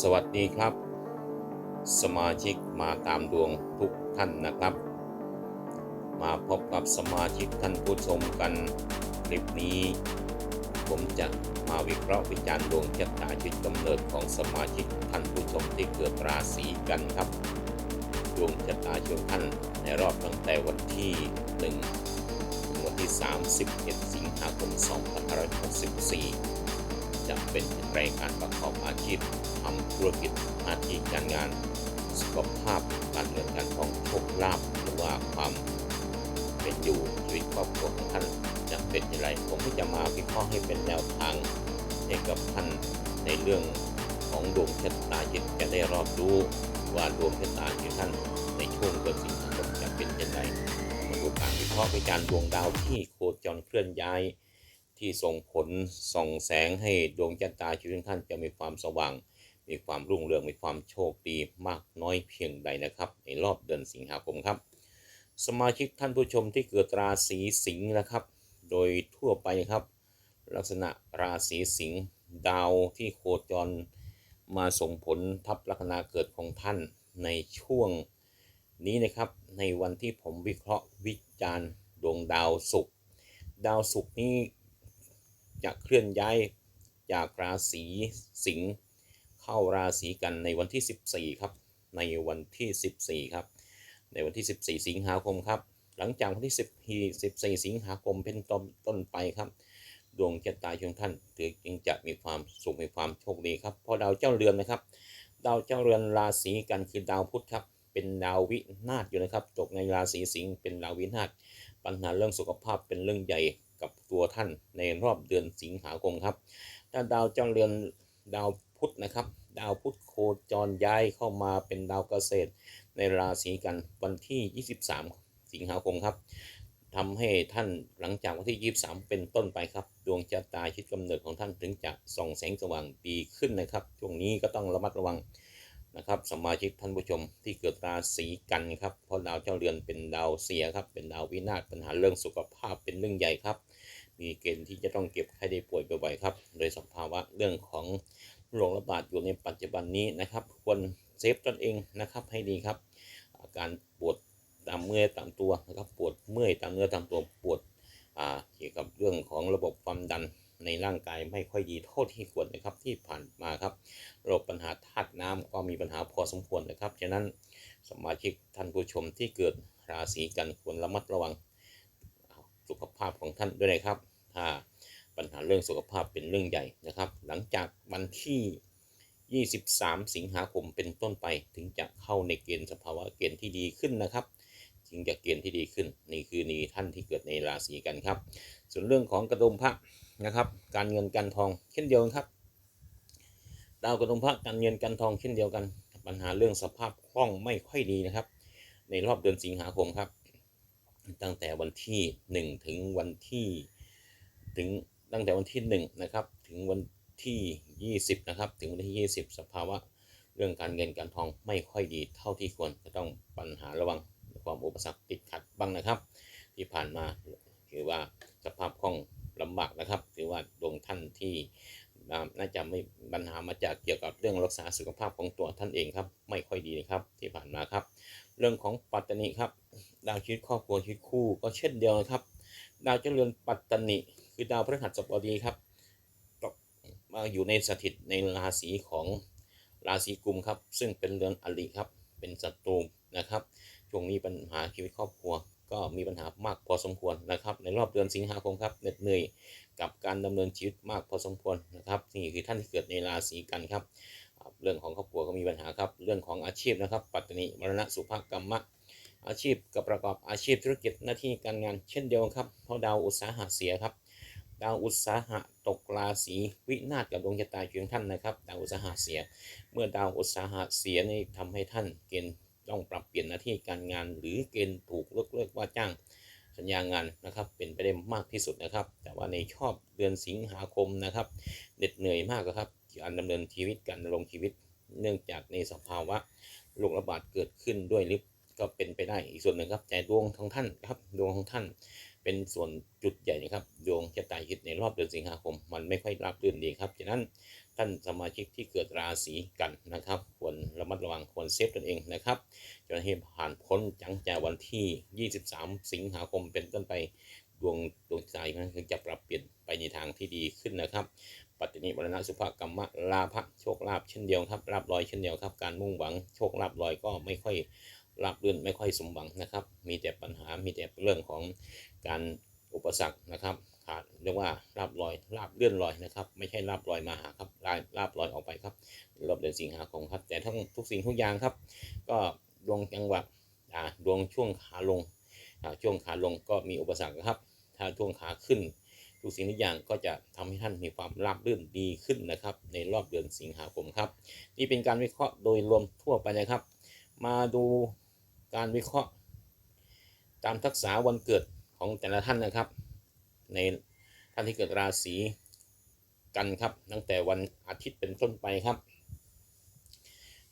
สวัสดีครับ สมาชิกมาตามดวงทุกท่านนะครับ มาพบกับสมาชิกท่านผู้ชมกันคลิปนี้ ผมจะมาวิเคราะห์วิจารณ์ดวงชะตาชีวิตกำเนิดของสมาชิกท่านผู้ชมที่เกิดราศีกันครับดวงชะตาชีวิตท่านในรอบตั้งแต่วันที่1ถึงวันที่ 31 สิงหาคม 2564 จะเป็นอย่างไรการประกอบอาชีพทำธุรกิจหน้าที่การงาน สุขภาพการเงินการทองโชคลาภหรือว่าความเป็นอยู่ชีวิตครอบครัวของท่านจะเป็นอย่างไรผมก็จะมาวิเคราะห์ให้เป็นแนวทางให้กับท่านในเรื่องของดวงชะตาจิตจะได้รอบรู้ว่าดวงชะตาจิตท่านในช่วงเดือนสิงหาคมจะเป็นอย่างไรมาดูการวิเคราะห์วิจารณ์ดวงดาวที่โคจรเคลื่อนย้าย ที่ส่งผลส่องแสงให้ดวงจันตาชีวิตท่านจะมีความสว่าง มีความรุ่งเรืองมีความโชคดีมากน้อยเพียงใดนะครับ ในรอบเดือนสิงหาคมครับ สมาชิกท่านผู้ชมที่เกิดราศีสิงห์นะครับ โดยทั่วไปครับ ลักษณะราศีสิงห์ดาวที่โคจรมาส่งผลทับลัคนาเกิดของท่านในช่วงนี้นะครับในวันที่ผมวิเคราะห์วิจารณ์ดวงดาวศุกร์ดาวศุกร์นี้ จะเคลื่อนย้ายจากราศีสิงห์เข้าราศีกันในวันที่ 14 ครับ ในวันที่ 14 ครับ ในวันที่ 14 สิงหาคมครับ หลังจากวันที่10 14 สิงหาคมเป็นต้นต้นไปครับ ดวงชะตาของท่านถือจึงจะมีความสุขมีความโชคดีครับ เพราะดาวเจ้าเรือนนะครับ ดาวเจ้าเรือนราศีกันคือดาวพุธครับ เป็นดาววินาศอยู่นะครับ ตกในราศีสิงห์เป็นดาววินาศ ปัญหาเรื่องสุขภาพเป็นเรื่องใหญ่ กับตัวท่านในรอบเดือนสิงหาคมครับถ้าดาวจ้าเรือนดาวพุธนะครับ ดาวพุธโคจรย้ายเข้ามาเป็นดาวเกษตร ในราศีกันวันที่ 23 สิงหาคมครับทำให้ท่านหลังจากวันที่ 23 เป็นต้นไปครับ ดวงชะตาชีวิตกำเนิดของท่านถึงจะส่องแสงสว่างดีขึ้นนะครับ ช่วงนี้ก็ต้องระมัดระวัง นะครับสมาชิกท่านผู้ชมที่เกิดราศีกันครับเพราะดาวเจ้าเรือนเป็นดาวเสียครับเป็นดาววินาศปัญหาเรื่องสุขภาพเป็นเรื่องใหญ่ครับ มีเกณฑ์ที่จะต้องเก็บไข้ได้ป่วยบ่อยๆครับ โดยสภาวะเรื่องของโรคระบาดอยู่ในปัจจุบันนี้นะครับ ควรเซฟตนเองนะครับให้ดีครับ อาการปวดตามเมื่อยตามตัวนะครับปวดเมื่อยตามเนื้อตามตัวปวดเกี่ยวกับเรื่องของระบบความดัน ในร่างกายไม่ค่อยดีเท่าที่ควรนะครับที่ผ่านมาครับโรคปัญหาธาตุน้ำก็มีปัญหาพอสมควรนะครับฉะนั้นสมาชิกท่านผู้ชมที่เกิดราศีกันควรระมัดระวังสุขภาพของท่านด้วยนะครับถ้าปัญหาเรื่องสุขภาพเป็นเรื่องใหญ่นะครับ หลังจากวันที่ 23 สิงหาคมเป็นต้นไปถึงจะเข้าในเกณฑ์สภาวะเกณฑ์ที่ดีขึ้นนะครับจึงจะเกณฑ์ที่ดีขึ้น นี่คือนีท่านที่เกิดในราศีกันครับ ส่วนเรื่องของกระดุมพระ นะครับ การเงินการทองเช่นเดียวกันครับ ดาวกระดุมพระการเงินการทองเช่นเดียวกัน ปัญหาเรื่องสภาพคล่องไม่ค่อยดีนะครับ ในรอบเดือนสิงหาคมครับ ตั้งแต่วันที่ 1 ถึงวันที่ถึงตั้งแต่วันที่1นะครับถึงวันที่ 20นะครับถึงวันที่ 20 สภาวะเรื่องการเงินการทองไม่ค่อยดีเท่าที่ควรจะต้องปัญหาระวังความอุปสรรคติดขัดบ้างนะครับ ที่ผ่านมาถือว่าสภาพคล่อง ลำบากนะครับถือว่าดวงท่านที่น่าจะไม่ปัญหามาจากเกี่ยวกับเรื่องรักษาสุขภาพของตัวท่านเองครับไม่ค่อยดีนะครับที่ผ่านมาครับ เรื่องของปัตตานีครับดาวชีวิตครอบครัวชีวิตคู่ก็เช่นเดียวนะครับ ดาวเจริญปัตตานีคือดาวพฤหัสบดีครับตกมาอยู่ในสถิตในราศีของราศีกุมครับ ซึ่งเป็นเรือนอริครับเป็นศัตรูนะครับช่วงนี้ปัญหาชีวิตครอบครัว ก็มีปัญหามากพอสมควรนะครับ ในรอบเดือนสิงหาคมครับเหน็ดเหนื่อยกับการดำเนินชีวิตมากพอสมควรนะครับนี่คือท่านที่เกิดในราศีกันครับ เรื่องของครอบครัวก็มีปัญหาครับ เรื่องของอาชีพนะครับ ปัตตานีมรณะสุภกรรมะอาชีพกับประกอบอาชีพธุรกิจหน้าที่การงานเช่นเดียวกันครับ เพราะดาวอุตสาหะเสียครับ ดาวอุตสาหะตกราศีวินาศกับดวงชะตาของท่านนะครับ ดาวอุตสาหะเสีย เมื่อดาวอุตสาหะเสียนี่ทำให้ท่านเกณฑ์ ต้องปรับเปลี่ยนหน้าที่การงาน หรือเกณฑ์ถูกเลิกเลิกว่าจ้างสัญญางานนะครับเป็นไปได้มากที่สุดนะครับ แต่ว่าในชอบเดือนสิงหาคมนะครับเหน็ดเหนื่อยมากครับการดำเนินชีวิตการดำรงชีวิต เนื่องจากในสภาวะโรคระบาดเกิดขึ้นด้วยลิฟก็เป็นไปได้อีกส่วนหนึ่งครับแต่ดวงของท่านครับดวงของท่านเป็นส่วนจุดใหญ่นะครับดวงจะตายคิดในรอบเดือนสิงหาคม มันไม่ค่อยราบรื่นดีครับฉะนั้น ท่านสมาชิกที่เกิดราศีกันนะครับ ควรระมัดระวังควรเซฟตนเองนะครับจนให้ผ่านพ้นจังจากวันที่ 23 สิงหาคมเป็นต้นไปดวงดวงใจนั้นคือจะปรับเปลี่ยนไปในทางที่ดีขึ้นนะครับ ปัตตินิวรณะสุภกรรมะลาภโชคลาภเช่นเดียวครับลาบลอยเช่นเดียวครับ การมุ่งหวังโชคลาบลอยก็ไม่ค่อยราบรื่นไม่ค่อยสมหวังนะครับ มีแต่ปัญหามีแต่เรื่องของการ อุปสรรคนะครับขาดเรียกว่าลาบลอยลาบเลื่อนลอยนะครับ ไม่ใช่ลาบลอยมาหาครับลาลาบลอยออกไปครับรอบเดือนสิงหาคมครับ แต่ทั้งทุกสิ่งทุกอย่างครับ ก็ดวงจังหวะอ่าดวงช่วงขาลงช่วงขาลงก็มีอุปสรรคครับ ถ้าช่วงขาขึ้น ทุกสิ่งทุกอย่างก็จะทำให้ท่านมีความราบรื่นดีขึ้นนะครับ ในรอบเดือนสิงหาคมครับ นี่เป็นการวิเคราะห์โดยรวมทั่วไปนะครับ มาดูการวิเคราะห์ ตามทักษะวันเกิด ของแต่ละท่านนะครับ ในท่านที่เกิดราศีกันครับ ตั้งแต่วันอาทิตย์เป็นต้นไปครับ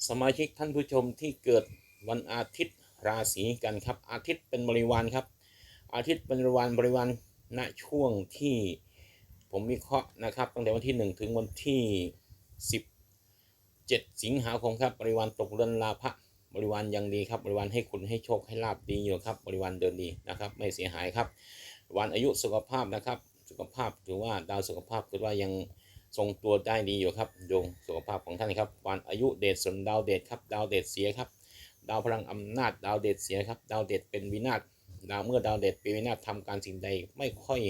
สมาชิกท่านผู้ชมที่เกิดวันอาทิตย์ราศีกันครับ อาทิตย์เป็นบริวารครับ อาทิตย์เป็นบริวารบริวารณช่วงที่ผมวิเคราะห์นะครับ ตั้งแต่วันที่ 1 ถึงวันที่ 17 สิงหาคมครับบริวารตกเรือนลาภะ บริวารยังดีครับบริวารให้คุณให้โชคให้ลาบดีอยู่ครับบริวารเดินดีนะครับไม่เสียหายครับ วันอายุสุขภาพนะครับ สุขภาพถือว่าดาวสุขภาพถือว่ายังทรงตัวได้ดีอยู่ครับดวงสุขภาพของท่านครับ วันอายุเดชส่วนดาวเดชครับดาวเดชเสียครับ ดาวพลังอำนาจดาวเดชเสียครับ ดาวเดชเป็นวินาศดาวเมื่อดาวเดชเป็นวินาศทำการสิ่งใดไม่ค่อย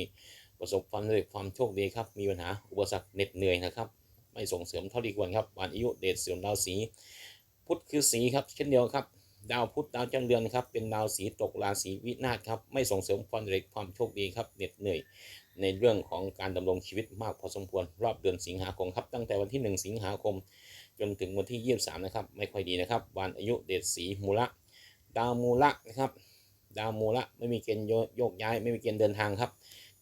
ประสบความสำเร็จความโชคดีครับ มีปัญหาอุปสรรคเหน็ดเหนื่อยนะครับ ไม่ส่งเสริมเท่าที่ควรครับ วันอายุเดชส่วนดาวสี พุธคือสีครับเช่นเดียวครับ ดาวพุธดาวจันทร์เดือนครับเป็นดาวสีตกราศีวินาศครับไม่ส่งเสริมความเร็จความโชคดีครับเหน็ดเหนื่อย ในเรื่องของการดำรงชีวิตมากพอสมควรรอบเดือนสิงหาคมครับตั้งแต่วันที่ 1 สิงหาคม จนถึงวันที่ 23 นะครับ ไม่ค่อยดีนะครับวันอายุเดชสีมูละดาวมูละนะครับดาวมูละไม่มีเกณฑ์โยกย้าย ไม่มีเกณฑ์เดินทางครับ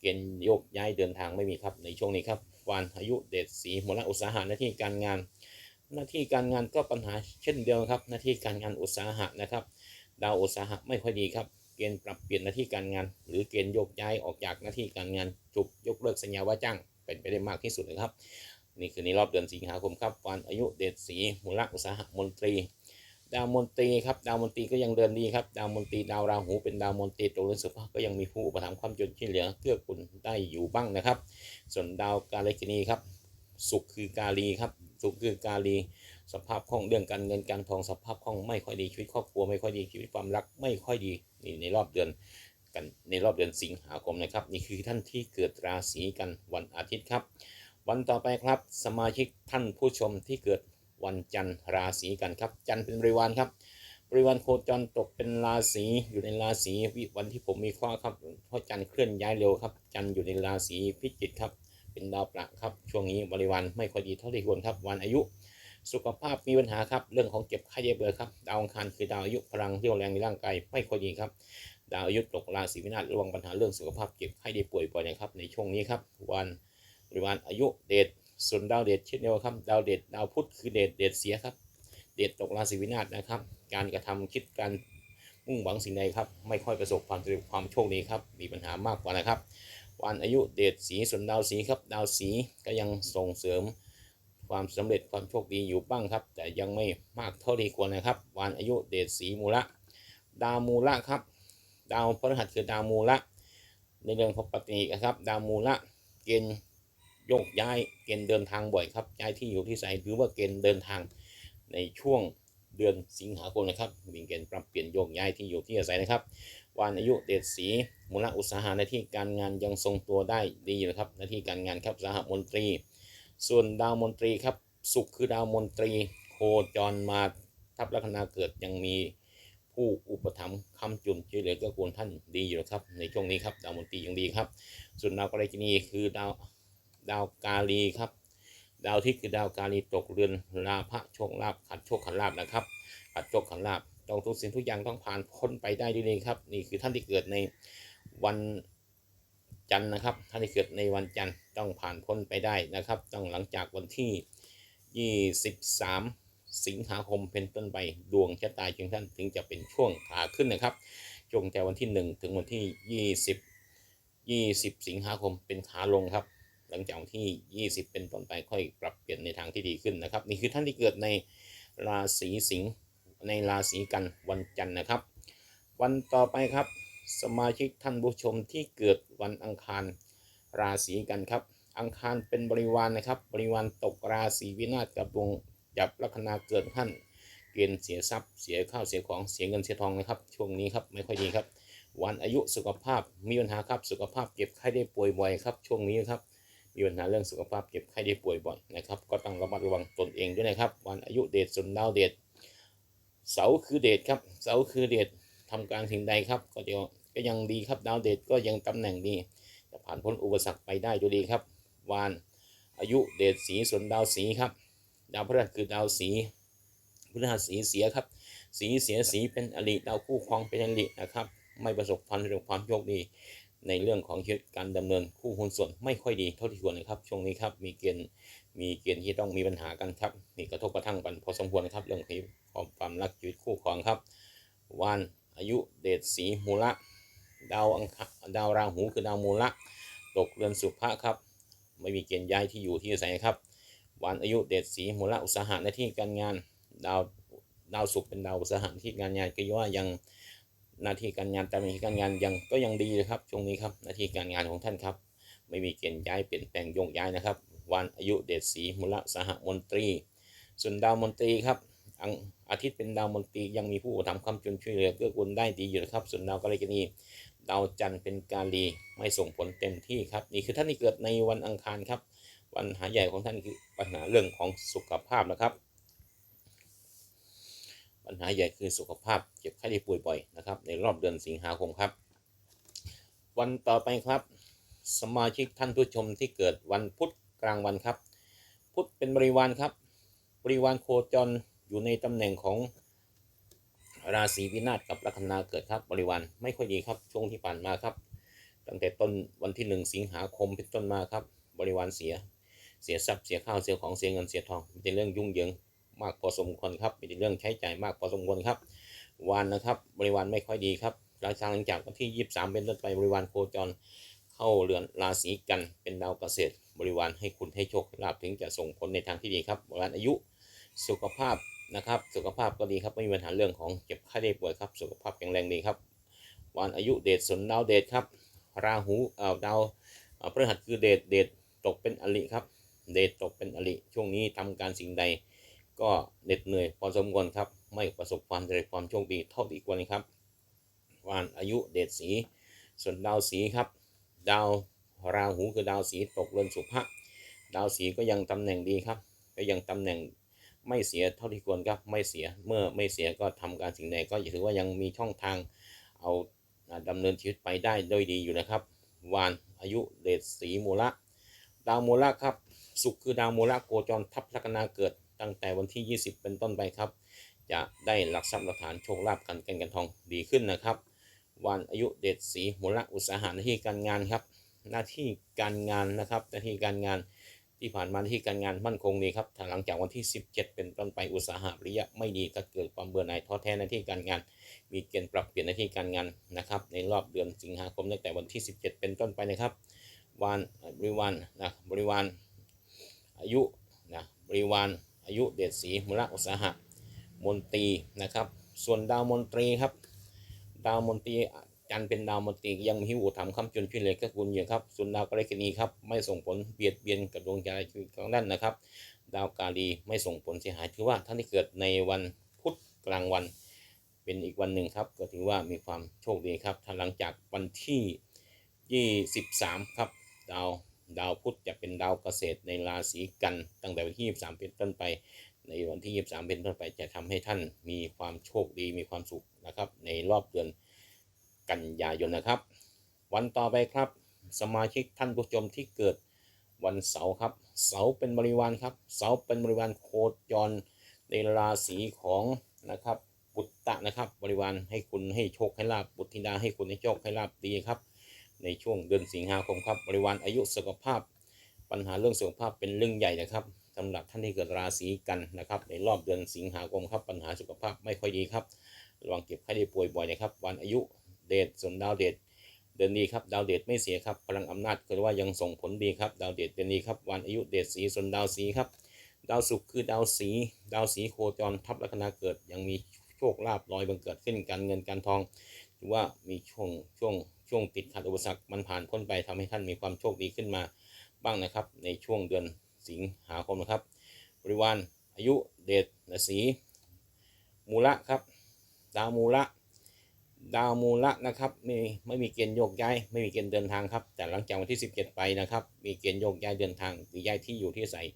เกณฑ์โยกย้ายเดินทางไม่มีครับในช่วงนี้ครับวันอายุเดชสีมูละอุตสาหะหน้าที่การงาน หน้าที่การงานก็ปัญหาเช่นเดียวครับ หน้าที่การงานอุตสาหะนะครับ ดาวอุตสาหะไม่ค่อยดีครับ เกณฑ์ปรับเปลี่ยนหน้าที่การงาน หรือเกณฑ์โยกย้ายออกจากหน้าที่การงานจุกยกเลิกสัญญาว่าจ้าง เป็นไปได้มากที่สุดนะครับ นี่คือในรอบเดือนสิงหาคมครับวันอายุเดชสีมูลอุตสาหะมนตรี ดาวมนตรีครับดาวมนตรีก็ยังเดินดีครับ ดาวมนตรีดาวราหูเป็นดาวมนตรีตัวเรือนสุภาพก็ยังมีผู้อุปถัมภ์ความจนช่วยเหลือเกื้อกูลได้อยู่บ้างนะครับ ส่วนดาวกาลกินีครับสุขคือกาลีครับ สุขคือกาลี สภาพคล่องเรื่องการเงินการทองสภาพคล่องไม่ค่อยดีชีวิตครอบครัวไม่ค่อยดีชีวิตความรักไม่ค่อยดีนี่ในรอบเดือนกันในรอบเดือนสิงหาคมนะครับนี่คือท่านที่เกิดราศีกันวันอาทิตย์ครับ วันต่อไปครับสมาชิกท่านผู้ชมที่เกิดวันจันทร์ราศีกันครับ จันทร์เป็นบริวารครับบริวารโคจรตกเป็นราศีอยู่ในราศีวิวันที่ผมมีข้อครับเพราะจันทร์เคลื่อนย้ายเร็วครับ จันทร์อยู่ในราศีพิจิกครับ เป็นดาวประครับ ช่วงนี้บริวารไม่ค่อยดีเท่าที่ควรครับ วันอายุ สุขภาพมีปัญหาครับ เรื่องของเจ็บไข้เจ็บเลยครับ ดาวอังคารคือดาวอายุพลังเรี่ยวแรงในร่างกายไม่ค่อยดีครับ ดาวอายุตกราศีวินาศระวังปัญหาเรื่องสุขภาพเจ็บไข้ได้ป่วยบ่อยนะครับ ในช่วงนี้ครับ วันบริวารอายุเดชส่วนดาวเดชเช่นเดียวกันครับ ดาวเดชดาวพุธคือเดชเดชเสียครับ เดชตกราศีวินาศนะครับ การกระทำคิดการมุ่งหวังสิ่งใดครับ ไม่ค่อยประสบความสำเร็จความโชคดีครับ มีปัญหามากกว่านะครับ วันอายุเดชสีส่วนดาวสีครับดาวสีก็ยังส่งเสริมความสำเร็จความโชคดีอยู่บ้างครับ แต่ยังไม่มากเท่าที่ควรนะครับ วันอายุเดชสีมูละ ดาวมูละครับ ดาวพฤหัสคือดาวมูละ ในเรื่องของปฏินะครับ ดาวมูละเกณฑ์โยกย้ายเกณฑ์เดินทางบ่อยครับย้ายที่อยู่ที่ใส่หรือว่าเกณฑ์เดินทางในช่วง เดือนสิงหาคมนะครับมีเกณฑ์ปรับเปลี่ยนโยกย้ายที่อยู่ที่อาศัยนะครับ วันอายุเดชสีมูลอุตสาหะหน้าที่การงานยังทรงตัวได้ดีอยู่นะครับหน้าที่การงานครับสหมนตรี ส่วนดาวมนตรีครับสุขคือดาวมนตรี โคจรมาทับลัคนาเกิดยังมีผู้อุปถัมภ์คำจุนช่วยเหลือเกื้อกูลท่านดีอยู่นะครับ ในช่วงนี้ครับดาวมนตรียังดีครับ ส่วนดาวกาลกินีคือดาวดาวกาลีครับ ดาวที่คือดาวกาลีตกเรือนลาภโชคลาภขัดโชคขันลาภนะครับขัดโชคขันลาภต้องทุกสิ่งทุกอย่างต้องผ่านพ้นไปได้ด้วยดีครับ นี่คือท่านที่เกิดในวันจันทร์นะครับ ท่านที่เกิดในวันจันทร์ต้องผ่านพ้นไปได้นะครับ ต้องหลังจากวันที่ 23 สิงหาคมเป็นต้นไปดวงชะตาจึงท่านถึงจะเป็นช่วงขาขึ้นนะครับจงแต่วันที่ 1 ถึงวันที่ 20 20 สิงหาคมเป็นขาลงครับ หลังจากที่ 20 เป็นต้นไปค่อยปรับเปลี่ยนในทางที่ดีขึ้นนะครับ นี่คือท่านที่เกิดในราศีสิงห์ในราศีกันวันจันทร์นะครับ วันต่อไปครับ สมาชิกท่านผู้ชมที่เกิดวันอังคารราศีกันครับ อังคารเป็นบริวารนะครับ บริวารตกราศีวินาศกับดวงจับลัคนาเกิดท่านเกณฑ์เสียทรัพย์เสียข้าวเสียของเสียเงินเสียทองนะครับ ช่วงนี้ครับไม่ค่อยดีครับ วันอายุสุขภาพมีปัญหาครับสุขภาพเจ็บไข้ได้ป่วยบ่อยครับช่วงนี้ครับ มีปัญหาเรื่องสุขภาพเจ็บไข้ได้ป่วยบ่อยนะครับ ก็ต้องระมัดระวังตนเองด้วยนะครับ วันอายุเดชสุนดาวเดชเสาคือเดชครับ เสาคือเดชทำการสิ่งใดครับ ก็เดี๋ยวก็ยังดีครับดาวเดชก็ยังตำแหน่งดีจะผ่านพ้นอุปสรรคไปได้ดูดีครับวานอายุเดชสีส่วนดาวสีครับ ดาวพฤหัสคือดาวสีพฤหัสสีเสียครับ สีเสียสีเป็นอริดาวคู่ครองเป็นอรินะครับ ไม่ประสบความสำเร็จความโชคดี ในเรื่องของชีวิตการดำเนินคู่หุ้นส่วนไม่ค่อยดีเท่าที่ควรนะครับ ช่วงนี้ครับมีเกณฑ์มีเกณฑ์ที่ต้องมีปัญหากันครับมีกระทบกระทั่งกันพอสมควรนะครับเรื่องของความรักชีวิตคู่ครองครับวานอายุเดชสีมูละดาวอังคาดาวราหูคือดาวมูละตกเรือนสุภะครับ ไม่มีเกณฑ์ย้ายที่อยู่ที่อาศัยครับ วันอายุเดชสีมูละอุตสาหะหน้าที่การงานดาวดาวศุกร์เป็นดาวอุตสาหะที่การงานก็ว่ายัง หน้าที่การงานแต่หน้าที่การงานยังก็ยังดีเลยครับช่วงนี้ครับหน้าที่การงานของท่านครับ ไม่มีเกณฑ์ย้ายเปลี่ยนแปลงโยกย้ายนะครับ วันอายุเดชสีมูลสหมนตรี ส่วนดาวมนตรีครับอังอาทิตย์เป็นดาวมนตรียังมีผู้ทำคำจุนช่วยเหลือเกื้อกูลได้ดีอยู่นะครับส่วนดาวกาลกินีดาวจันทร์เป็นกาลีไม่ส่งผลเต็มที่ครับนี่คือท่านที่เกิดในวันอังคารครับปัญหาใหญ่ของท่านคือปัญหาเรื่องของสุขภาพนะครับ ปัญหาใหญ่คือสุขภาพเจ็บไข้ได้ป่วยบ่อยนะครับ ในรอบเดือนสิงหาคมครับ วันต่อไปครับ สมาชิกท่านผู้ชมที่เกิดวันพุธกลางวันครับ พุธเป็นบริวารครับ บริวารโคจรอยู่ในตำแหน่งของราศีวินาศกับลัคนาเกิดครับบริวารไม่ค่อยดีครับช่วงที่ผ่านมาครับ ตั้งแต่ต้นวันที่หนึ่งสิงหาคมเป็นต้นมาครับ บริวารเสีย เสียทรัพย์เสียข้าวเสียของเสียเงินเสียทองมีแต่เรื่องยุ่งเหยิง มากพอสมควรครับมีเรื่องใช้จ่ายมากพอสมควรครับวันนะครับบริวารไม่ค่อยดีครับหลังจากวันที่ 23 เป็นต้นไปบริวารโคจรเข้าเรือนราศีกันเป็นดาวเกษตร บริวารให้คุณให้โชคลาภถึงจะส่งผลในทางที่ดีครับบริวารอายุสุขภาพนะครับ สุขภาพก็ดีครับไม่มีปัญหาเรื่องของเจ็บไข้ได้ป่วยครับ สุขภาพแข็งแรงดีครับวันอายุเดชสนดาวเดชครับ ราหูเอ่อดาวพฤหัสคือเดชเดชตกเป็นอริครับ เดชตกเป็นอริช่วงนี้ทำการสิ่งใด ก็เหน็ดเหนื่อยพอสมควรครับ ไม่ประสบความสำเร็จความโชคดีเท่าที่ควรครับวันอายุเดชสี ส่วนดาวสีครับ ดาวราหูคือดาวสีตกเรือนสุภะดาวสีก็ยังตำแหน่งดีครับ ก็ยังตำแหน่งไม่เสียเท่าที่ควรครับไม่เสียเมื่อไม่เสียก็ทำการสิ่งใดก็ถือว่ายังมีช่องทางเอาอ่าดำเนินชีวิตไปได้โดยดีอยู่นะครับ วานอายุเดชสีมูละดาวมูละครับ สุขคือดาวมูละโคจรทับลัคนาเกิด ตั้งแต่วันที่ 20 เป็นต้นไปครับ จะได้หลักทรัพย์หลักฐานโชคลาภกันเงินกันทองดีขึ้นนะครับ วันอายุเดชสีมูลอุตสาหะหน้าที่การงานครับ หน้าที่การงานนะครับหน้าที่การงานที่ผ่านมาหน้าที่การงานมั่นคงดีครับถ้าหลังจากวันที่ 17 เป็นต้นไปอุตสาหะระยะไม่ดีก็เกิดความเบื่อหน่ายท้อแท้หน้าที่การงาน มีเกณฑ์ปรับเปลี่ยนหน้าที่การงานนะครับ ในรอบเดือนสิงหาคมตั้งแต่วันที่ 17 เป็นต้นไปนะครับวันบริวารนะบริวารอายุนะบริวาร อายุเดชสีมูลอุตสาหะมนตรีนะครับ ส่วนดาวมนตรีครับ ดาวมนตรีจันเป็นดาวมนตรียังมีหูทำคำจนช่วยเหลือก็คุณอยู่ครับส่วนดาวกาลิกนีครับไม่ส่งผลเบียดเบียนกับดวงใจของด้านนะครับ ดาวกาลีไม่ส่งผลเสียหายถือว่าท่านที่เกิดในวันพุธกลางวัน เป็นอีกวันหนึ่งครับ ก็ถือว่ามีความโชคดีครับถ้าหลังจากวันที่ 23 ครับดาว ดาวพุธจะเป็นดาวเกษตรในราศีกันตั้งแต่วันที่ 23 เป็นต้นไป ในวันที่ 23 เป็นต้นไปจะทำให้ท่านมีความโชคดีมีความสุขนะครับ ในรอบเดือนกันยายนนะครับ วันต่อไปครับ สมาชิกท่านผู้ชมที่เกิดวันเสาร์ครับ เสาร์เป็นบริวารครับ เสาร์เป็นบริวารโคจรในราศีของนะครับบุตตะนะครับ บริวารให้คุณให้โชคให้ลาบบุตรธิดาให้คุณให้โชคให้ลาบดีครับ ในช่วงเดือนสิงหาคมครับบริวารอายุสุขภาพ ปัญหาเรื่องสุขภาพเป็นเรื่องใหญ่นะครับสำหรับท่านที่เกิดราศีกันนะครับ ในรอบเดือนสิงหาคมครับปัญหาสุขภาพไม่ค่อยดีครับระวังเก็บไข้ได้ป่วยบ่อยนะครับวันอายุเดชส่วนดาวเดชเดือนดีครับดาวเดชไม่เสียครับพลังอำนาจคือว่ายังส่งผลดีครับดาวเดชเดือนนี้ครับวันอายุเดชสีส่วนดาวสีครับดาวศุกร์คือดาวสีดาวสีโคจรทับลัคนาเกิดยังมีโชคลาภลอยบังเกิดขึ้นการเงินการทองถือว่ามีช่วงช่วง ช่วงติดขัดอุปสรรคมันผ่านพ้นไปทำให้ท่านมีความโชคดีขึ้นมาบ้างนะครับ ในช่วงเดือนสิงหาคมนะครับ บริวารอายุเดชและสีมูละครับ ดาวมูละดาวมูละนะครับไม่ไม่มีเกณฑ์โยกย้ายไม่มีเกณฑ์เดินทางครับแต่หลังจากวันที่ 17 ไปนะครับมีเกณฑ์โยกย้ายเดินทางหรือย้ายที่อยู่ที่อาศัย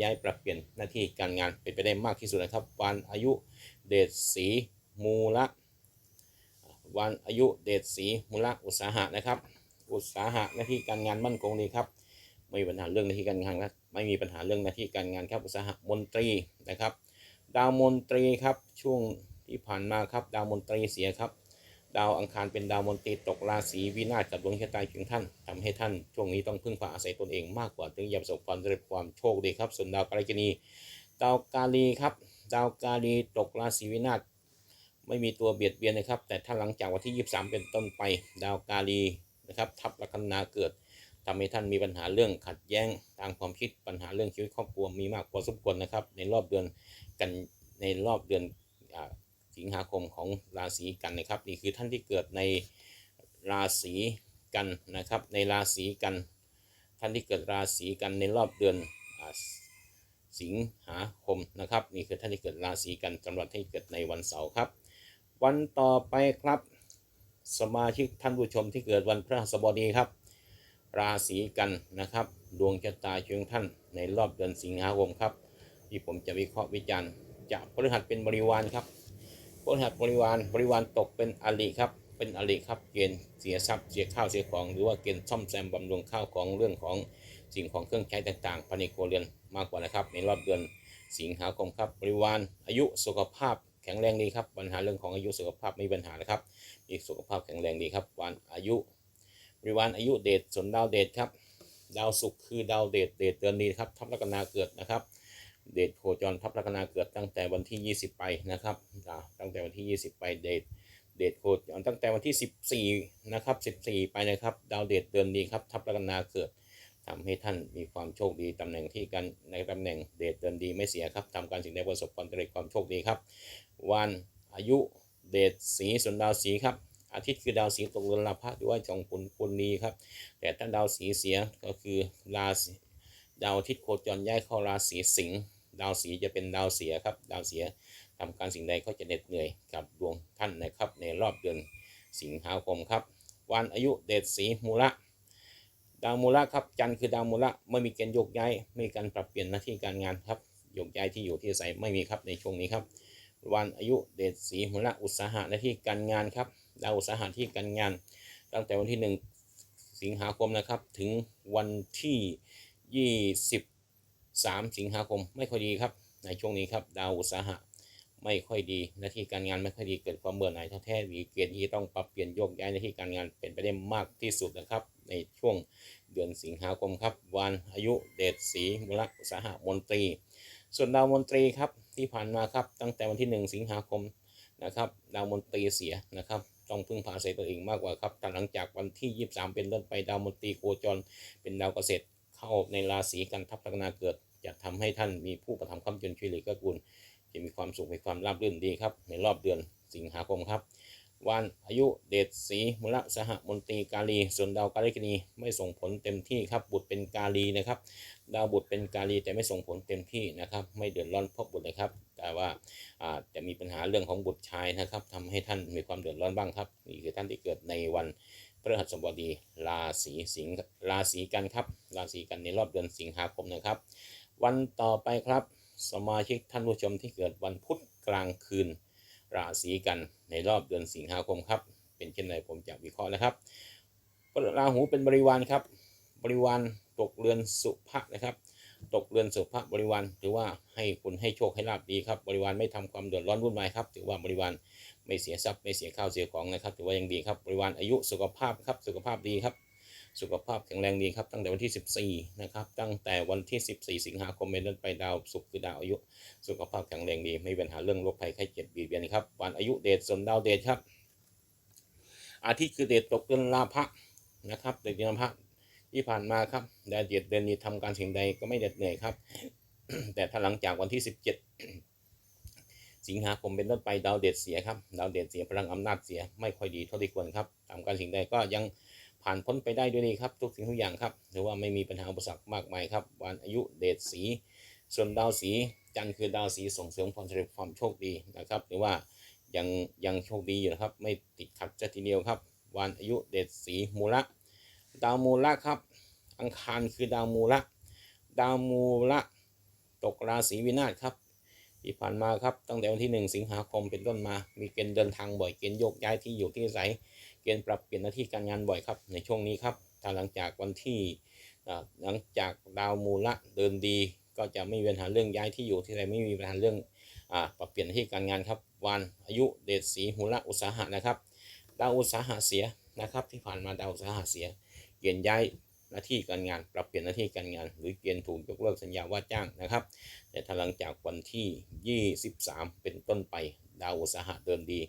ย้ายปรับเปลี่ยนหน้าที่การงานเป็นไปได้มากที่สุดนะครับวันอายุเดชสีมูละ วันอายุเดชสีมูลอุตสาหะนะครับ อุตสาหะหน้าที่การงานมั่นคงดีครับ ไม่มีปัญหาเรื่องหน้าที่การงานครับไม่มีปัญหาเรื่องหน้าที่การงานครับ อุตสาหะมนตรีนะครับ ดาวมนตรีครับช่วงที่ผ่านมาครับดาวมนตรีเสียครับ ดาวอังคารเป็นดาวมนตรีตกราศีวินาศกับดวงชะตาของท่านทำให้ท่านช่วงนี้ต้องพึ่งพาอาศัยตนเองมากกว่าถึงจะประสบความสำเร็จความโชคดีครับ ส่วนดาวกาลกินีดาวกาลีครับดาวกาลีตกราศีวินาศ ไม่มีตัวเบียดเบียนนะครับ แต่ถ้าหลังจากวันที่ 23 เป็นต้นไป ดาวกาลีนะครับ ทับลัคนาเกิดทำให้ท่านมีปัญหาเรื่องขัดแย้งทางความคิดปัญหาเรื่องชีวิตครอบครัวมีมากพอสมควรนะครับ ในรอบเดือนกันในรอบเดือนสิงหาคมของราศีกันนะครับ นี่คือท่านที่เกิดในราศีกันนะครับ ในราศีกัน ท่านที่เกิดราศีกันในรอบเดือนสิงหาคมนะครับ นี่คือท่านที่เกิดราศีกันสำหรับท่านที่เกิดในวันเสาร์ครับ วันต่อไปครับ สมาชิกท่านผู้ชมที่เกิดวันพฤหัสบดีครับ ราศีกันนะครับ ดวงชะตาชีวิตของท่านในรอบเดือนสิงหาคมครับ ที่ผมจะวิเคราะห์วิจารณ์จะพฤหัสเป็นบริวารครับพฤหัสบริวารบริวารตกเป็นอริครับเป็นอริครับเกณฑ์เสียทรัพย์เสียข้าวเสียของ หรือว่าเกณฑ์ซ่อมแซมบำรุงข้าวของเรื่องของสิ่งของเครื่องใช้ต่างๆภายในครัวเรือนมากกว่านะครับ ในรอบเดือนสิงหาคมครับบริวารอายุสุขภาพ ข็งแรงดีครับ ปัญหาเรื่องของอายุสุขภาพไม่มีปัญหานะครับ มีสุขภาพแข็งแรงดีครับ วันอายุบริวารอายุเดชสนดาวเดชครับ ดาวศุกร์คือดาวเดชเดชเดือนดีครับ ทับลัคนาเกิดนะครับ เดชโคจรทับลัคนาเกิดตั้งแต่วันที่ 20 ไปนะครับ ตั้งแต่วันที่ 20 ไปเดชเดชโคจรตั้งแต่วันที่ 14 นะครับ 14 ไปนะครับ ดาวเดชเดือนดีครับ ทับลัคนาเกิดทำให้ท่านมีความโชคดีตำแหน่งที่กันในตำแหน่งเดชเดือนดีไม่เสียครับทำการสิ่งใดประสบความสำเร็จความโชคดีครับ วัน อายุ เดชสีส่วนดาวสีครับ อาทิตย์คือดาวสีตกเรือนราพะหรือว่าจองปุนปุนนีครับ แต่ถ้าดาวสีเสียก็คือราศีดาวอาทิตย์โคจรย้ายเข้าราศีสิงห์ดาวสีจะเป็นดาวเสียครับ ดาวเสียทำการสิ่งใดก็จะเหน็ดเหนื่อยกับดวงท่านนะครับ ในรอบเดือนสิงหาคมครับ วันอายุเดชสีมูละดาวมูละครับจันทร์คือดาวมูละไม่มีเกณฑ์โยกย้ายไม่มีการปรับเปลี่ยนหน้าที่การงานครับโยกย้ายที่อยู่ที่อาศัยไม่มีครับในช่วงนี้ครับ วันอายุเดชสีมูละอุตสาหะหน้าที่การงานครับดาวอุตสาหะที่การงาน ตั้งแต่วันที่หนึ่งสิงหาคมนะครับถึงวันที่ยี่สิบสามสิงหาคมไม่ค่อยดีครับ ในช่วงนี้ครับดาวอุตสาหะไม่ค่อยดีหน้าที่การงานไม่ค่อยดีเกิดความเบื่อหน่ายท้อแท้มีเกณฑ์ที่ต้องปรับเปลี่ยนโยกย้ายหน้าที่การงานเป็นไปได้มากที่สุดนะครับ ในช่วงเดือนสิงหาคมครับ วันอายุเดชสีมุลอุตสาหะมนตรี ส่วนดาวมนตรีครับ ที่ผ่านมาครับตั้งแต่วันที่หนึ่งสิงหาคมนะครับดาวมนตรีเสียนะครับต้องพึ่งพาเศษตัวเองมากกว่าครับแต่หลังจากวันที่ 23 เป็นต้นไปดาวมนตรีโคจร เป็นดาวเกษตรเข้าในราศีกันทับลักนาเกิด จะทำให้ท่านมีผู้ประทำคำจนช่วยเหลือเก็กูลจะมีความสุขมีความราบรื่นดีครับในรอบเดือนสิงหาคมครับ วันอายุเดชสีมุลสหมนตรีกาลี ส่วนดาวกาลิกนีไม่ส่งผลเต็มที่ครับ บุตรเป็นกาลีนะครับ ดาวบุตรเป็นกาลีแต่ไม่ส่งผลเต็มที่นะครับ ไม่เดือดร้อนเพราะบุตรนะครับ แต่ว่าอาจจะมีปัญหาเรื่องของบุตรชายนะครับทำให้ท่านมีความเดือดร้อนบ้างครับ นี่คือท่านที่เกิดในวันพฤหัสบดีราศีสิงห์ราศีกันครับ ราศีกันในรอบเดือนสิงหาคมนะครับ วันต่อไปครับ สมาชิกท่านผู้ชมที่เกิดวันพุธกลางคืน ราศีกันในรอบเดือนสิงหาคมครับ เป็นเช่นไรผมจะวิเคราะห์นะครับราหูเป็นบริวารครับ บริวารตกเรือนสุภะนะครับ ตกเรือนสุภะบริวารถือว่าให้คุณให้โชคให้ลาบดีครับ บริวารไม่ทำความเดือดร้อนวุ่นวายครับ ถือว่าบริวารไม่เสียทรัพย์ไม่เสียข้าวเสียของนะครับ ถือว่ายังดีครับ บริวารอายุสุขภาพครับ สุขภาพดีครับ สุขภาพแข็งแรงดีครับ ตั้งแต่วันที่ 14 นะครับ ตั้งแต่วันที่ 14 สิงหาคมเป็นต้นไปดาวศุกร์คือดาวอายุ สุขภาพแข็งแรงดี ไม่มีปัญหาเรื่องโรคภัยไข้เจ็บบีเบียนครับ วันอายุเดชส่วนดาวเดชครับ อาทิตย์คือเดชตกเดือนลาภะนะครับเดือนพระที่ผ่านมาครับดาวเจ็ดเดือนนี้ทำการสิ่งใดก็ไม่เหน็ดเหนื่อยครับ แต่ถ้าหลังจากวันที่ 17สิงหาคมเป็นต้นไปดาวเด็ดเสียครับดาวเด็ดเสียพลังอำนาจเสียไม่ค่อยดีเท่าที่ควรครับทำการสิ่งใดก็ยัง ผ่านพ้นไปได้ด้วยดีครับ ทุกสิ่งทุกอย่างครับหรือว่าไม่มีปัญหาอุปสรรคมากมายครับวันอายุเดชสี ส่วนดาวสีจันทร์คือดาวสีส่งเสริมความสำเร็จความโชคดีนะครับหรือว่ายังยังโชคดีอยู่นะครับ ไม่ติดขัดจะทีเดียวครับวันอายุเดชสีมูละดาวมูละครับ อังคารคือดาวมูละดาวมูละตกราศีวินาศครับที่ผ่านมาครับตั้งแต่วันที่ 1 สิงหาคมเป็นต้นมา มีเกณฑ์เดินทางบ่อยเกณฑ์โยกย้ายที่อยู่ที่อาศัย เกณฑ์ปรับเปลี่ยนหน้าที่การงานบ่อยครับ ในช่วงนี้ครับถ้าหลังจากวันที่หลังจากดาวมูละเดินดีก็จะไม่มีปัญหาเรื่องย้ายที่อยู่ที่ใดไม่มีปัญหาเรื่องอปรับเปลี่ยนหน้าที่การงานครับ วันอายุเดชสีมูละอุตสาหะนะครับดาวอุตสาหะเสียนะครับ ที่ผ่านมาดาวอุตสาหะเสีย เกณฑ์ย้ายหน้าที่การงาน ปรับเปลี่ยนหน้าที่การงาน หรือเกณฑ์ถูกยกเลิกสัญญาว่าจ้างนะครับ แต่ถ้าหลังจากวันที่ 23 เป็นต้นไปดาวอุตสาหะเดินดี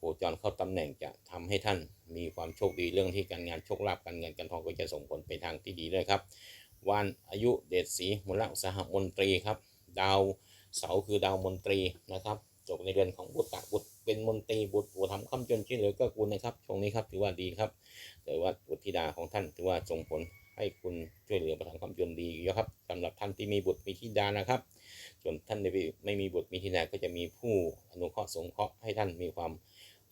โคจรเข้าตำแหน่งจะทำให้ท่านมีความโชคดีเรื่องที่การงานโชคลาภการเงินการทองก็จะส่งผลไปทางที่ดีด้วยครับวันอายุเดชสีมูลอุสาหมนตรีครับ ดาวเสาคือดาวมนตรีนะครับจบในเดือนของบุตรบุตรเป็นมนตรีบุตรบุตรทำคำจนช่วยเหลือก็กูลนะครับช่วงนี้ครับถือว่าดีครับแต่ว่าบุตรธิดาของท่านถือว่าส่งผลให้คุณช่วยเหลือประทานคำจนดีอยู่ครับสำหรับท่านที่มีบุตรมีธิดานะครับ ส่วนท่านที่ไม่มีบุตรมีธิดาก็จะมีผู้อนุเคราะห์สงเคราะห์ให้ท่านมีความ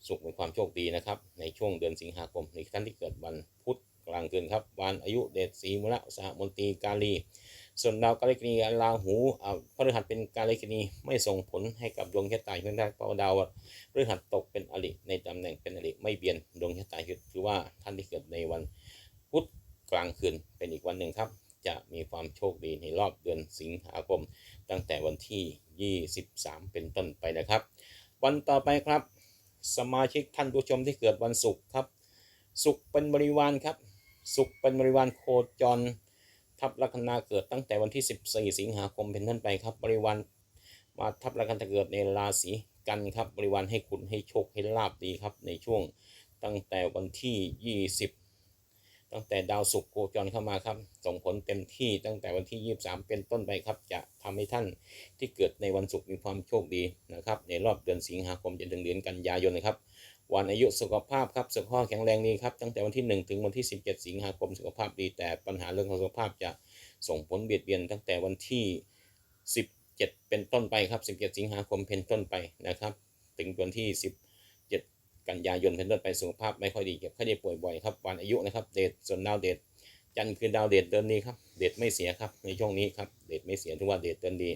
สุขมีความโชคดีนะครับ ในช่วงเดือนสิงหาคมในท่านที่เกิดวันพุธกลางคืนครับวันอายุเดชศรีมุระสหมนตรีกาลี ส่วนดาวกาลิกนีราหูอ่าพฤหัสเป็นกาลิกนีไม่ส่งผลให้กับดวงชะตาเพื่อนได้เพราะดาวพฤหัสตกเป็นอริในตำแหน่งเป็นอริไม่เบียนดวงชะตาคือว่าท่านที่เกิดในวันพุธกลางคืนเป็นอีกวันหนึ่งครับ จะมีความโชคดีในรอบเดือนสิงหาคม ตั้งแต่วันที่ 23 เป็นต้นไปนะครับ วันต่อไปครับ สมาชิกท่านผู้ชมที่เกิดวันศุกร์ครับ ศุกร์เป็นบริวารครับ ศุกร์เป็นบริวารโคจร ทับลัคนาเกิดตั้งแต่วันที่ 14 สิงหาคมเป็นต้นไปครับ บริวารมาทับลัคนาเกิดในราศีกันครับ บริวารให้คุณให้โชคให้ลาบดีครับในช่วงตั้งแต่วันที่ 20 ตั้งแต่ดาวศุกร์โคจรเข้ามาครับ ส่งผลเต็มที่ตั้งแต่วันที่ 23 เป็นต้นไปครับ จะทำให้ท่านที่เกิดในวันศุกร์มีความโชคดีนะครับ ในรอบเดือนสิงหาคมจนถึงเดือนกันยายนนะครับ วันอายุสุขภาพครับสุขภาพแข็งแรงดีครับ ตั้งแต่วันที่ 1 ถึงวันที่ 17 สิงหาคมสุขภาพดี แต่ปัญหาเรื่องของสุขภาพจะส่งผลเบียดเบียน ตั้งแต่วันที่ 17 เป็นต้นไปครับ 17 สิงหาคมเป็นต้นไปนะครับ ถึงวันที่17 กันยายนเป็นต้นไปสุขภาพไม่ค่อยดีเก็บไข้ได้ป่วยบ่อยครับวันอายุนะครับเดชส่วนดาวเดชจันทร์คือดาวเดชเดินดีครับเดชไม่เสียครับในช่วงนี้ครับเดชไม่เสียถือว่าเดชเดินดี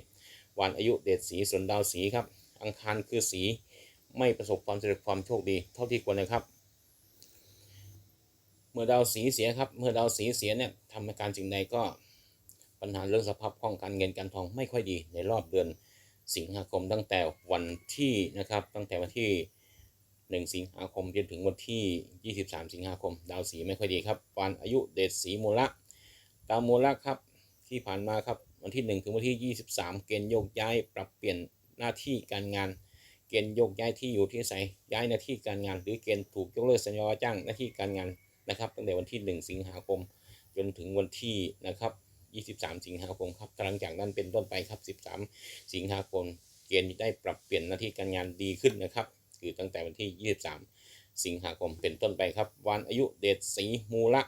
วันอายุเดชสีส่วนดาวสีครับอังคารคือสีไม่ประสบความสำเร็จความโชคดีเท่าที่ควรนะครับ เมื่อดาวสีเสียครับ เมื่อดาวสีเสียเนี่ยทำการสิ่งใดก็ปัญหาเรื่องสภาพคล่องการเงินการทองไม่ค่อยดีในรอบเดือนสิงหาคมตั้งแต่วันที่นะครับตั้งแต่วันที่ 1 สิงหาคมจนถึงวันที่ 23 สิงหาคม ดาวสีไม่ค่อยดีครับวันอายุเดชสีมูละดาวมูละครับที่ผ่านมาครับวันที่ 1 ถึงวันที่ 23 เกณฑ์โยกย้ายปรับเปลี่ยนหน้าที่การงาน เกณฑ์โยกย้ายที่อยู่ที่อาศัยย้ายหน้าที่การงาน หรือเกณฑ์ถูกยกเลิกสัญญาว่าจ้างหน้าที่การงานนะครับตั้งแต่วันที่ 1 สิงหาคม จนถึงวันที่นะครับ23 สิงหาคมครับหลังจากนั้นเป็นต้นไปครับ 13 สิงหาคม เกณฑ์ได้ปรับเปลี่ยนหน้าที่การงานดีขึ้นนะครับ คือตั้งแต่วันที่ 23 สิงหาคมเป็นต้นไปครับ วันอายุเดชสีมูละ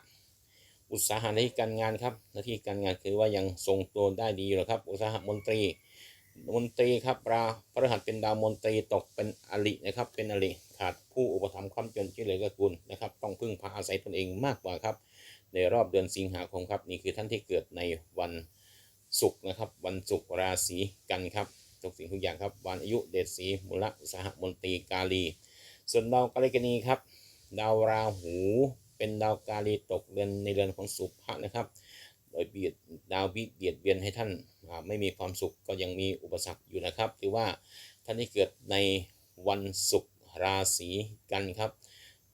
อุตสาหะหน้าที่การงานครับหน้าที่การงานคือว่ายังทรงตัวได้ดีอยู่ครับ อุตสาหะมนตรี มนตรีครับราพฤหัสเป็นดาวมนตรีตกเป็นอรินะครับ เป็นอริขาดผู้อุปถัมภ์ความจนช่วยเหลือเกื้อกูลนะครับ ต้องพึ่งพาอาศัยตนเองมากกว่าครับในรอบเดือนสิงหาคมครับ นี่คือท่านที่เกิดในวันศุกร์นะครับ วันศุกร์ราศีกันครับ ทุกสิ่งทุกอย่างครับวันอายุเดชสีมูลอุตสาหมนตรีกาลี ส่วนดาวกาลิกนีครับ ดาวราหูเป็นดาวกาลีตกเดือนในเดือนของสุภะนะครับโดยเบียดดาวบิเบียดเบียนให้ท่านไม่มีความสุขก็ยังมีอุปสรรคอยู่นะครับคือว่าท่านที่เกิดในวันศุกร์ราศีกันครับ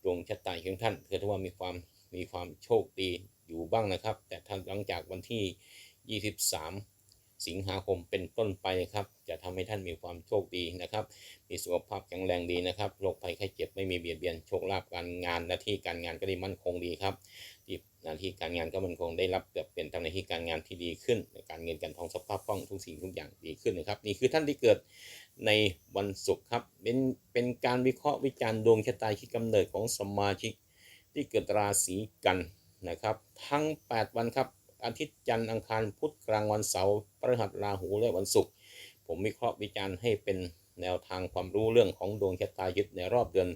ดวงชะตาของท่านคือว่ามีความมีความโชคดีอยู่บ้างนะครับ แต่ท่านหลังจากวันที่ 23 สิงหาคมเป็นต้นไปครับ จะทำให้ท่านมีความโชคดีนะครับ มีสุขภาพแข็งแรงดีนะครับโรคภัยไข้เจ็บไม่มีเบียดเบียนโชคลาภการงานหน้าที่การงานก็ได้มั่นคงดีครับที่หน้าที่การงานก็มั่นคงได้รับแบบเปลี่ยนทำหน้าที่การงานที่ดีขึ้น การเงินการทองสภาพคล่องทุกสิ่งทุกอย่างดีขึ้นนะครับ นี่คือท่านที่เกิดในวันศุกร์ครับ เป็นเป็นการวิเคราะห์วิจารณ์ดวงชะตาที่กำเนิดของสมาชิกที่เกิดราศีกันนะครับ ทั้ง 8 วันครับ อาทิตย์จันทร์อังคารพุธกลางวันเสาร์พฤหัสราหูและวันศุกร์ผมวิเคราะห์วิจารณ์ให้เป็นแนวทางความรู้เรื่องของดวงชะตายึดในรอบเดือน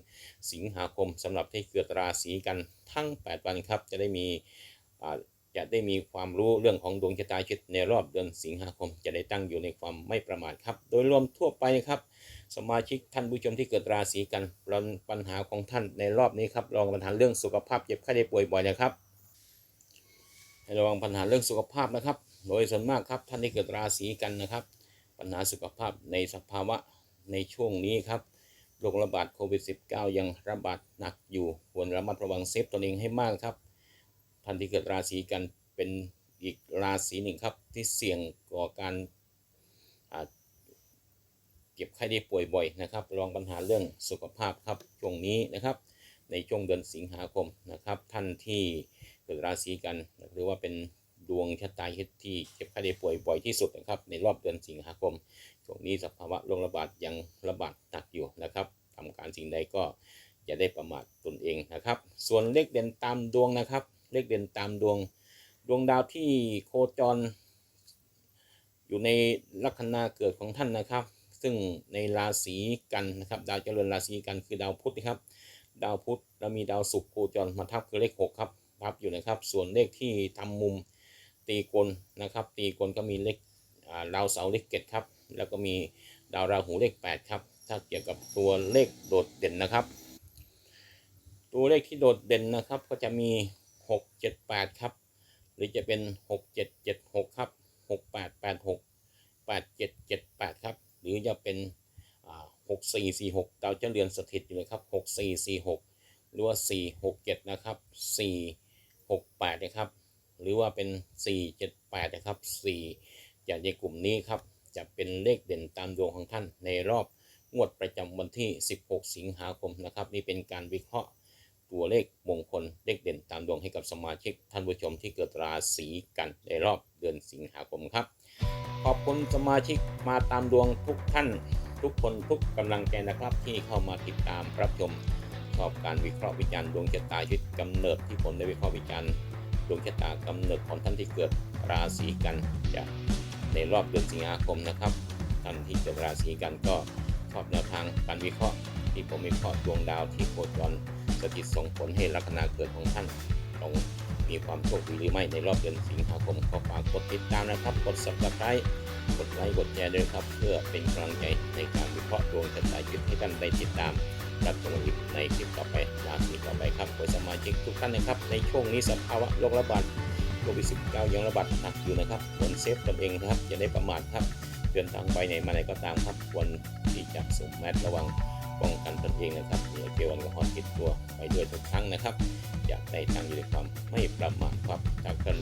สิงหาคมสำหรับที่เกิดราศีกันทั้ง 8 วันครับ จะได้มีจะได้มีความรู้เรื่องของดวงชะตาชีวิตในรอบเดือนสิงหาคม จะได้ตั้งอยู่ในความไม่ประมาทครับ โดยรวมทั่วไปครับ สมาชิกท่านผู้ชมที่เกิดราศีกันปัญหาของท่านในรอบนี้ครับรองปัญหาเรื่องสุขภาพเจ็บไข้ได้ป่วยบ่อยนะครับ ให้ระวังปัญหาเรื่องสุขภาพนะครับ โดยส่วนมากครับท่านที่เกิดราศีกันนะครับ ปัญหาสุขภาพในสภาวะในช่วงนี้ครับโรคระบาดโควิด -19 ยังระบาดหนักอยู่ควรระมัดระวังเซฟตนเองให้มากครับท่านที่เกิดราศีกันเป็นอีกราศีหนึ่งครับที่เสี่ยงก่อการเก็บไข้ได้ป่วยบ่อยนะครับรองปัญหาเรื่องสุขภาพครับช่วงนี้นะครับ ในช่วงเดือนสิงหาคมนะครับ ท่านที่ เกิดราศีกัน หรือว่าเป็นดวงชะตาชีวิตที่เก็บไข้ได้ป่วยบ่อยที่สุดนะครับ ในรอบเดือนสิงหาคมช่วงนี้สภาวะโรคระบาดยังระบาดหนักอยู่นะครับทำการสิ่งใดก็อย่าได้ประมาทตนเองนะครับ ส่วนเลขเด่นตามดวงนะครับ เลขเด่นตามดวง ดวงดาวที่โคจร อยู่ในลัคนาเกิดของท่านนะครับ ซึ่งในราศีกันนะครับ ดาวเจริญราศีกันคือดาวพุธนะครับ ดาวพุธแล้วมีดาวศุกร์โคจรมาทับคือเลขหกครับ ทับอยู่นะครับ ส่วนเลขที่ทำมุมตีกลนะครับ ตีกลก็มีเลขดาวเสาร์เลขเจ็ดครับ แล้วก็มีดาวราหูเลขแปดครับ ถ้าเกี่ยวกับตัวเลขโดดเด่นนะครับ ตัวเลขที่โดดเด่นนะครับก็จะมีหกเจ็ดแปดครับ หรือจะเป็นหกเจ็ดเจ็ดหกครับหกแปดแปดหกแปดเจ็ดเจ็ดแปดครับ หรือจะเป็นหกสี่สี่หกดาวเจริญสถิตอยู่นะครับหกสี่สี่หกหรือว่าสี่หกเจ็ดนะครับสี่ หกแปดนะครับ หรือว่าเป็นสี่เจ็ดแปดนะครับสี่จากในกลุ่มนี้ครับ จะเป็นเลขเด่นตามดวงของท่านในรอบงวดประจำวันที่ 16 สิงหาคมนะครับ นี่เป็นการวิเคราะห์ตัวเลขมงคลเลขเด่นตามดวงให้กับสมาชิกท่านผู้ชมที่เกิดราศีกันในรอบเดือนสิงหาคมครับ ขอบคุณสมาชิกมาตามดวงทุกท่าน ทุกคนทุกกำลังใจนะครับที่เข้ามาติดตามรับชม ชอบการวิเคราะห์วิจารณ์ดวงชะตาชีวิตกำเนิดที่ผมได้วิเคราะห์วิจารณ์ดวงชะตากำเนิดของท่านที่เกิดราศีกันจะในรอบเดือนสิงหาคมนะครับท่านที่เกิดราศีกันก็ชอบแนวทางการวิเคราะห์ที่ผมวิเคราะห์ดวงดาวที่โคจรสถิตส่งผลให้ลัคนาเกิดของท่านต้องมีความโชคดีหรือไม่ในรอบเดือนสิงหาคมก็ฝากกดติดตามนะครับ กด subscribe กดไลค์กดแชร์ด้วยครับ เพื่อเป็นกำลังใจในการวิเคราะห์ดวงชะตาชีวิตให้ท่านได้ติดตาม รับชมอีกในคลิปต่อไปราศีต่อไปครับโดยสมาชิกทุกท่านนะครับ ในช่วงนี้สภาวะโรคระบาดโควิด -19 ยังระบาดหนักอยู่นะครับควรเซฟตนเองนะครับจะได้ประมาทครับเดินทางไปไหนมาไหนก็ตามครับควรที่จะสวมแมสระวังป้องกันตนเองนะครับอย่าเจลแอลกอฮอล์ติดตัวไปด้วยทุกครั้งนะครับอยากได้ทางอยู่ในความไม่ประมาทครับจากท่าน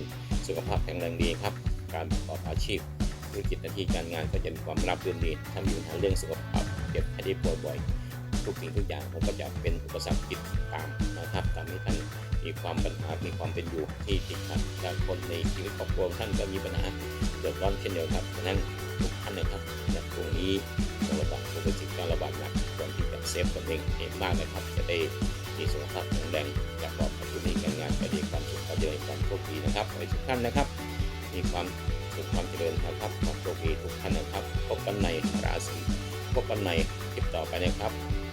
สุขภาพแข็งแรงดีครับ การประกอบอาชีพธุรกิจหน้าที่การงานก็จะมีความรับรื่นดีถ้ามีปัญหาเรื่องสุขภาพเจ็บไข้ได้ป่วยบ่อย ทุกสิ่งทุกอย่างมันก็จะเป็นอุปสรรคติดตามนะครับทำให้ท่านมีความปัญหา มีความเป็นอยู่ที่ติดขัดและคนในชีวิตครอบครัวท่านก็มีปัญหาเดือดร้อนเช่นเดียวกันฉะนั้นทุกท่านนะครับในตรงนี้ระบาดโควิด19รระบาดหนักควรที่จะเซฟตนเองเองมากนะครับ จะได้มีสุขภาพแข็งแรงและปลอดภัยในการงานก็ดีความสุขความเจริญความโชคดีนะครับขอให้ทุกท่านนะครับ มีความสุขความเจริญนะครับความโชคดีทุกท่านนะครับพบกันในราศีพบกันในคลิปต่อไปนะครับ